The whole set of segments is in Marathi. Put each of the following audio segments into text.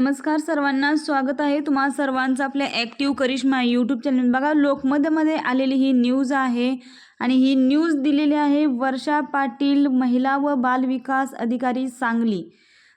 नमस्कार सर्वांना स्वागत आहे तुम्हा सर्वांचं आपल्या ॲक्टिव्ह करिश्मा यूट्यूब चॅनल बघा लोकमतमध्ये आलेली ही न्यूज आहे आणि ही न्यूज दिलेली आहे वर्षा पाटील महिला व बालविकास अधिकारी सांगली.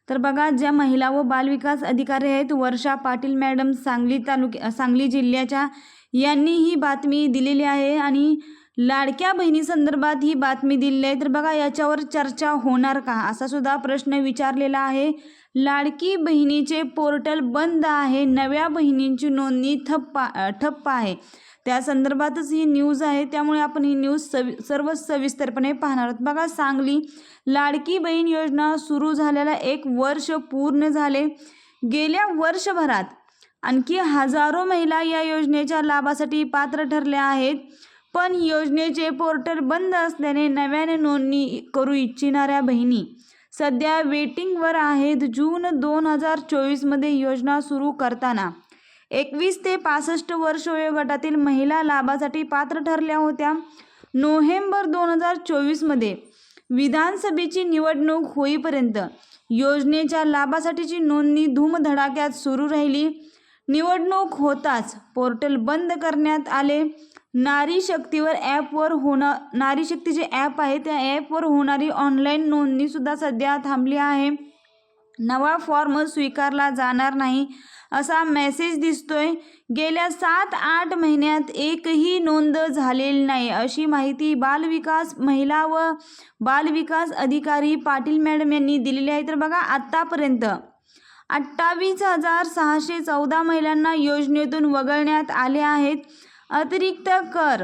तर बघा ज्या महिला व बालविकास अधिकारी आहेत वर्षा पाटील मॅडम सांगली तालुक्या सांगली जिल्ह्याच्या यांनी ही बातमी दिलेली आहे आणि लाडक्या बहिणीसंदर्भात ही बातमी दिलेली आहे. तर बघा याच्यावर चर्चा होणार का? असा सुद्धा प्रश्न विचारलेला आहे. लाडकी बहिणीचे पोर्टल बंद आहे. नव्या बहिणींची नोंदणी ठप्प ठप्प आहे. त्या संदर्भातच ही न्यूज आहे. त्यामुळे आपण ही न्यूज सवि सर्व सविस्तरपणे पाहणार आहोत. बघा सांगली लाडकी बहीण योजना सुरू झाल्याला एक वर्ष पूर्ण झाले. गेल्या वर्षभरात आणखी हजारो महिला या योजनेच्या लाभासाठी पात्र ठरल्या आहेत. पण योजनेचे पोर्टल बंद असल्याने नव्याने नोंदणी करू इच्छिणाऱ्या बहिणी सध्या वेटिंगवर आहेत जून दोन हजार चोवीसमध्ये योजना सुरू करताना. एकवीस ते पासष्ट वर्ष वयोगटातील महिला लाभासाठी पात्र ठरल्या होत्या. नोव्हेंबर दोन हजार चोवीसमध्ये विधानसभेची निवडणूक होईपर्यंत योजनेच्या लाभासाठीची नोंदणी धूमधडाक्यात सुरू राहिली. निवडणूक होताच पोर्टल बंद करण्यात आले. नारी शक्तीवर ॲपवर होणार नारी शक्ती जे ॲप आहे त्या ॲपवर होणारी ऑनलाईन नोंदणीसुद्धा सध्या थांबली आहे. नवा फॉर्म स्वीकारला जाणार नाही असा मेसेज दिसतोय. गेल्या सात आठ महिन्यात एकही नोंद झालेली नाही अशी माहिती बालविकास महिला व बालविकास अधिकारी पाटील मॅडम यांनी दिलेली आहे. तर बघा आत्तापर्यंत अठ्ठावीस हजार सहाशे चौदा महिलांना योजनेतून वगळण्यात आले आहेत. अतिरिक्त कर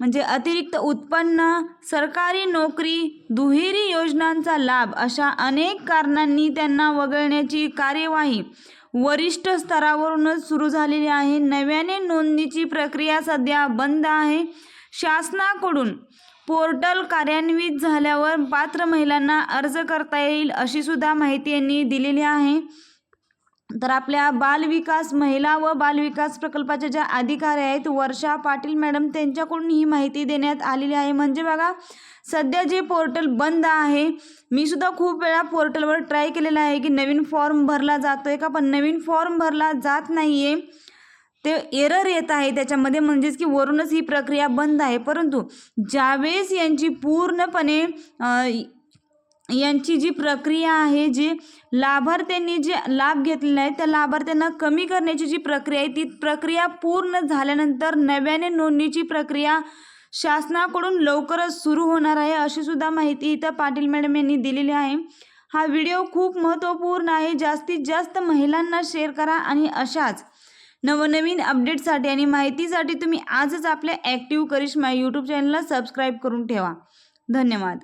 म्हणजे अतिरिक्त उत्पन्न सरकारी नोकरी दुहेरी योजनांचा लाभ अशा अनेक कारणांनी त्यांना वगळण्याची कार्यवाही वरिष्ठ स्तरावरूनच सुरू झालेली आहे. नव्याने नोंदणीची प्रक्रिया सध्या बंद आहे. शासनाकडून पोर्टल कार्यान्वित झाल्यावर पात्र महिलांना अर्ज करता येईल अशी सुद्धा माहिती यांनी दिलेली आहे. तर आपल्या बालविकास महिला व बालविकास प्रकल्पाच्या ज्या अधिकारी आहेत वर्षा पाटील मॅडम त्यांच्याकडून ही माहिती देण्यात आलेली आहे. म्हणजे बघा सध्या जे पोर्टल बंद आहे मी सुद्धा खूप वेळा पोर्टलवर ट्राय केलेला आहे की नवीन फॉर्म भरला जातो आहे का? पण नवीन फॉर्म भरला जात नाही आहे ते एरर येत आहे त्याच्यामध्ये. म्हणजेच की वरूनच ही प्रक्रिया बंद आहे. परंतु ज्यावेळेस यांची पूर्णपणे यांची जी प्रक्रिया आहे जी लाभार्थ्यांनी जे लाभ घेतलेला आहे त्या लाभार्थ्यांना कमी करण्याची जी प्रक्रिया आहे ती प्रक्रिया पूर्ण झाल्यानंतर नव्याने नोंदणीची प्रक्रिया शासनाकडून लवकरच सुरू होणार आहे अशी सुद्धा माहिती इथं पाटील मॅडम यांनी दिलेली आहे. हा व्हिडिओ खूप महत्त्वपूर्ण आहे. जास्तीत जास्त महिलांना शेअर करा आणि अशाच नवनवीन अपडेटसाठी आणि माहितीसाठी तुम्ही आजच आपल्या ॲक्टिव्ह करिश्मा यूट्यूब चॅनलला सबस्क्राईब करून ठेवा. धन्यवाद.